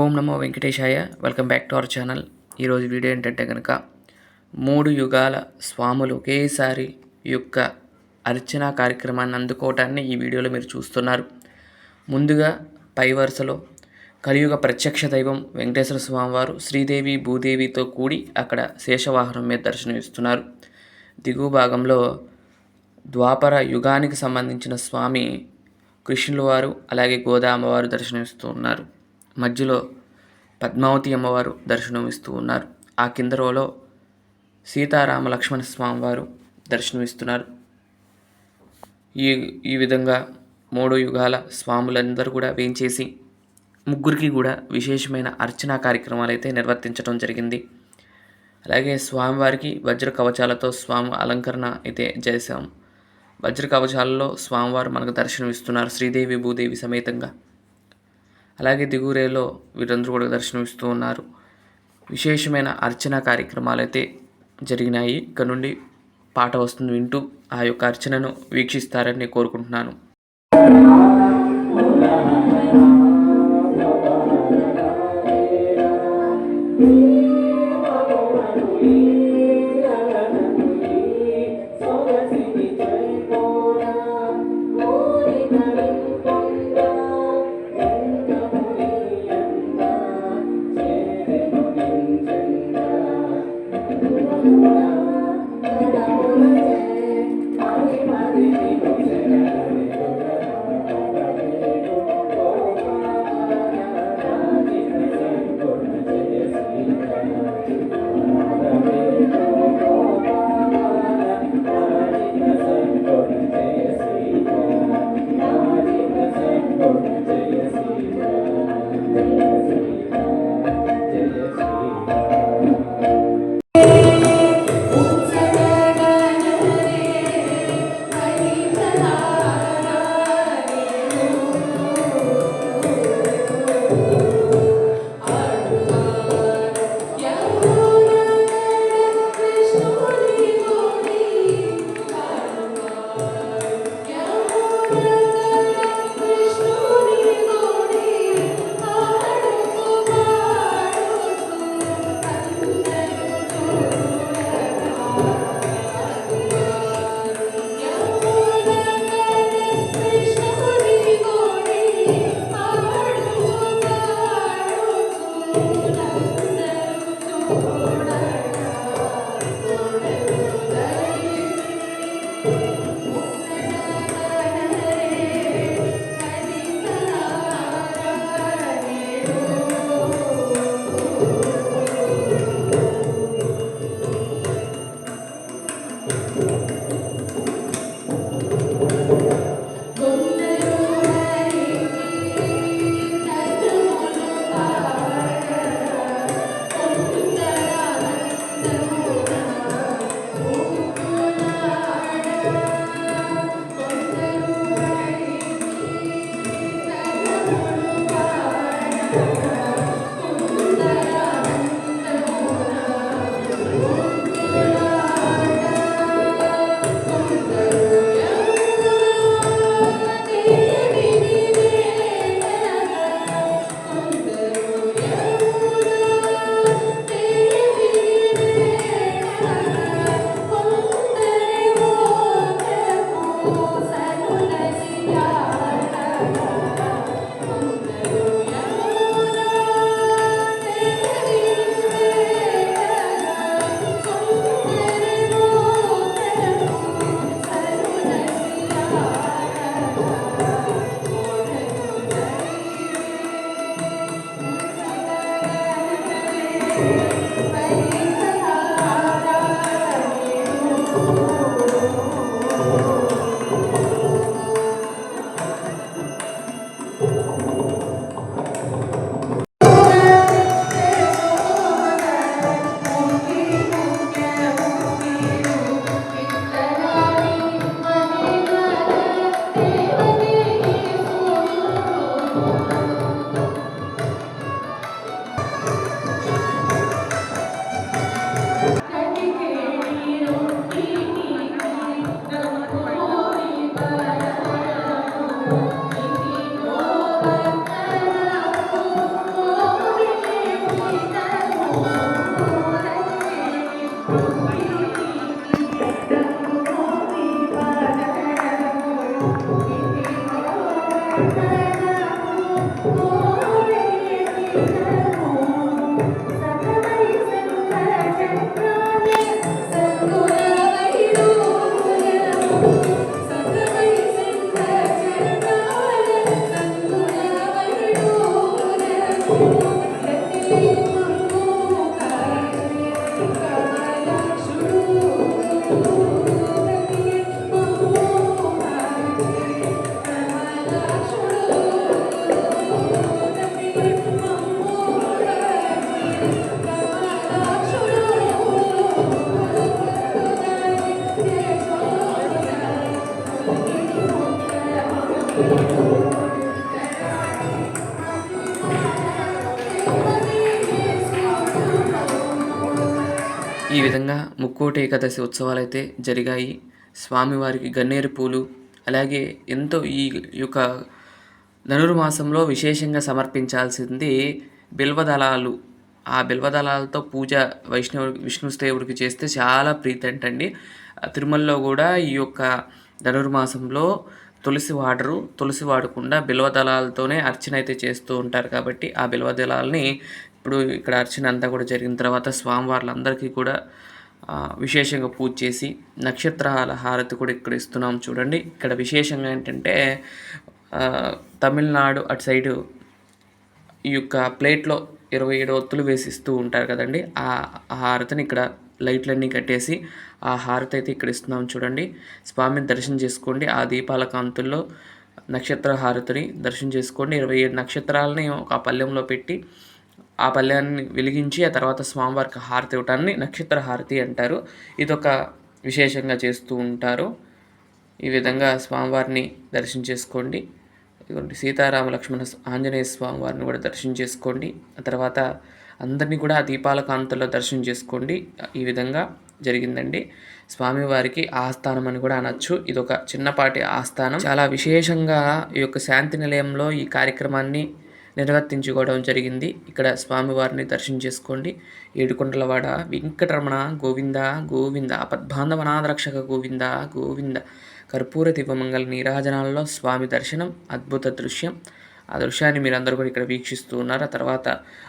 ఓం నమో వెంకటేశాయ. Welcome back to our channel. ఈరోజు video ఏంటంటే కనుక మూడు యుగాల స్వాములు ఒకేసారి యొక్క అర్చనా కార్యక్రమాన్ని అందుకోవటాన్ని ఈ వీడియోలో మీరు చూస్తున్నారు. ముందుగా పై వరుసలో కలియుగ ప్రత్యక్ష దైవం వెంకటేశ్వర స్వామివారు శ్రీదేవి భూదేవితో కూడి అక్కడ శేషవాహనం మీద దర్శనమిస్తున్నారు దిగువ భాగంలో ద్వాపర యుగానికి సంబంధించిన స్వామి కృష్ణుల వారు అలాగే గోదామవారు దర్శనమిస్తూ ఉన్నారు. మధ్యలో పద్మావతి అమ్మవారు దర్శనమిస్తూ ఉన్నారు. ఆ కింద రోలో సీతారామ లక్ష్మణ స్వామి వారు దర్శనమిస్తున్నారు. ఈ ఈ విధంగా మూడు యుగాల స్వాములందరూ కూడా వేయించేసి ముగ్గురికి కూడా విశేషమైన అర్చనా కార్యక్రమాలు అయితే నిర్వర్తించడం జరిగింది. అలాగే స్వామివారికి వజ్ర కవచాలతో స్వామి అలంకరణ అయితే చేశాం. వజ్ర కవచాలలో స్వామివారు మనకు దర్శనం ఇస్తున్నారు శ్రీదేవి భూదేవి సమేతంగా. అలాగే దిగురేలో వీరందరూ కూడా దర్శనమిస్తూ ఉన్నారు. విశేషమైన అర్చన కార్యక్రమాలు అయితే జరిగినాయి. ఇక్కడ నుండి పాట వస్తుంది వింటూ ఆ యొక్క అర్చనను వీక్షిస్తారని కోరుకుంటున్నాను. ఈ విధంగా ముక్కోటి ఏకాదశి ఉత్సవాలు అయితే జరిగాయి. స్వామివారికి గన్నేరు పూలు అలాగే ఎంతో ఈ యొక్క ధనుర్మాసంలో విశేషంగా సమర్పించాల్సింది బిల్వదళాలు. ఆ బిల్వదళాలతో పూజ వైష్ణవు విష్ణుదేవుడికి చేస్తే చాలా ప్రీతి అంటండి. తిరుమలలో కూడా ఈ యొక్క ధనుర్మాసంలో తులసి వాడరు. తులసి వాడకుండా బిల్వ దళాలతోనే అర్చన అయితే చేస్తూ ఉంటారు కాబట్టి ఆ బిల్వ దళాలని ఇప్పుడు ఇక్కడ అర్చన అంతా కూడా జరిగిన తర్వాత స్వామివార్లందరికీ కూడా విశేషంగా పూజ చేసి నక్షత్రాల హారతి కూడా ఇక్కడ ఇస్తున్నాం చూడండి. ఇక్కడ విశేషంగా ఏంటంటే తమిళనాడు అటు సైడు ఈ యొక్క ప్లేట్లో ఇరవై ఏడు ఒత్తులు వేసి ఇస్తూ ఉంటారు కదండి. ఆ హారతిని ఇక్కడ లైట్లన్నీ కట్టేసి ఆ హారతి అయితే ఇక్కడ ఇస్తున్నాం చూడండి. స్వామిని దర్శనం చేసుకోండి. ఆ దీపాల కాంతుల్లో నక్షత్ర హారతిని దర్శనం చేసుకోండి. ఇరవై ఏడు నక్షత్రాలని ఒక పల్లెంలో పెట్టి ఆ పల్లెన్ని వెలిగించి ఆ తర్వాత స్వామివారికి హారతి ఇవ్వటాన్ని నక్షత్ర హారతి అంటారు. ఇదొక విశేషంగా చేస్తూ ఉంటారు. ఈ విధంగా స్వామివారిని దర్శనం చేసుకోండి. ఇదిగోండి సీతారామ లక్ష్మణ ఆంజనేయ స్వామివారిని కూడా దర్శనం చేసుకోండి. ఆ తర్వాత అందరినీ కూడా ఆ దీపాల కాంతల్లో దర్శనం చేసుకోండి. ఈ విధంగా జరిగిందండి. స్వామివారికి ఆస్థానం అని కూడా అనొచ్చు. ఇది ఒక చిన్నపాటి ఆస్థానం. చాలా విశేషంగా ఈ యొక్క శాంతి నిలయంలో ఈ కార్యక్రమాన్ని నిర్వర్తించుకోవడం జరిగింది. ఇక్కడ స్వామివారిని దర్శనం చేసుకోండి. ఏడుకొండలవాడ వెంకటరమణ గోవింద గోవింద పద్మాంధవనాథరక్షక గోవింద గోవింద కర్పూర దీపమంగళ నీరాజనాలలో స్వామి దర్శనం అద్భుత దృశ్యం. ఆ దృశ్యాన్ని మీరందరూ కూడా ఇక్కడ వీక్షిస్తూ ఉన్నారు. ఆ తర్వాత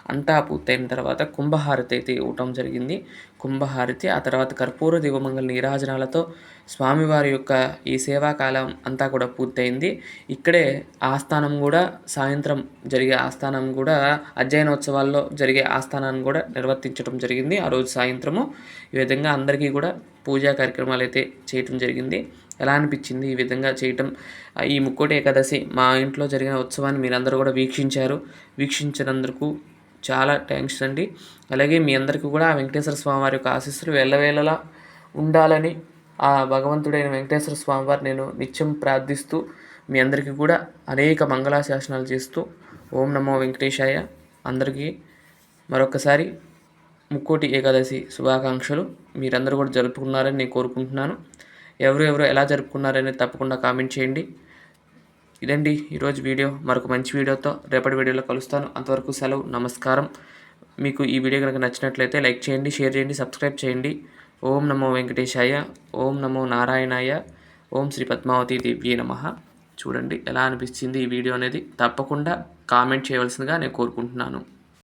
అంతా పూర్తయిన తర్వాత కుంభహారతి అయితే ఇవ్వటం జరిగింది. కుంభహారతి ఆ తర్వాత కర్పూర దీపమంగళ నీరాజనాలతో స్వామివారి యొక్క ఈ సేవాకాలం అంతా కూడా పూర్తయింది. ఇక్కడే ఆస్థానం కూడా సాయంత్రం జరిగే ఆస్థానం కూడా అధ్యయనోత్సవాల్లో జరిగే ఆస్థానాన్ని కూడా నిర్వర్తించడం జరిగింది. ఆ రోజు సాయంత్రము ఈ విధంగా అందరికీ కూడా పూజా కార్యక్రమాలు అయితే చేయటం జరిగింది. ఎలా అనిపించింది ఈ విధంగా చేయటం? ఈ ముక్కోటి ఏకాదశి మా ఇంట్లో జరిగిన ఉత్సవాన్ని మీరందరూ కూడా వీక్షించారు. వీక్షించినందుకు చాలా థ్యాంక్స్ అండి. అలాగే మీ అందరికీ కూడా ఆ వెంకటేశ్వర స్వామి వారి యొక్క ఆశీస్సులు వెళ్ళవేళలా ఉండాలని ఆ భగవంతుడైన వెంకటేశ్వర స్వామి వారు నేను నిత్యం ప్రార్థిస్తూ మీ అందరికీ కూడా అనేక మంగళాశాసనాలు చేస్తూ ఓం నమో వెంకటేశాయ అందరికీ మరొకసారి ముక్కోటి ఏకాదశి శుభాకాంక్షలు. మీరందరూ కూడా జరుపుకున్నారని నేను కోరుకుంటున్నాను. ఎవరు ఎవరు ఎలా జరుపుకున్నారనేది తప్పకుండా కామెంట్ చేయండి. ఇదండి ఈరోజు వీడియో. మరొక మంచి వీడియోతో రేపటి వీడియోలో కలుస్తాను. అంతవరకు సెలవు. నమస్కారం. మీకు ఈ వీడియో కనుక నచ్చినట్లయితే లైక్ చేయండి షేర్ చేయండి సబ్స్క్రైబ్ చేయండి. ఓం నమో వెంకటేశాయ. ఓం నమో నారాయణాయ. ఓం శ్రీ పద్మావతి దివ్య నమ. చూడండి ఎలా అనిపించింది ఈ వీడియో అనేది. తప్పకుండా కామెంట్ చేయవలసిందిగా నేను కోరుకుంటున్నాను.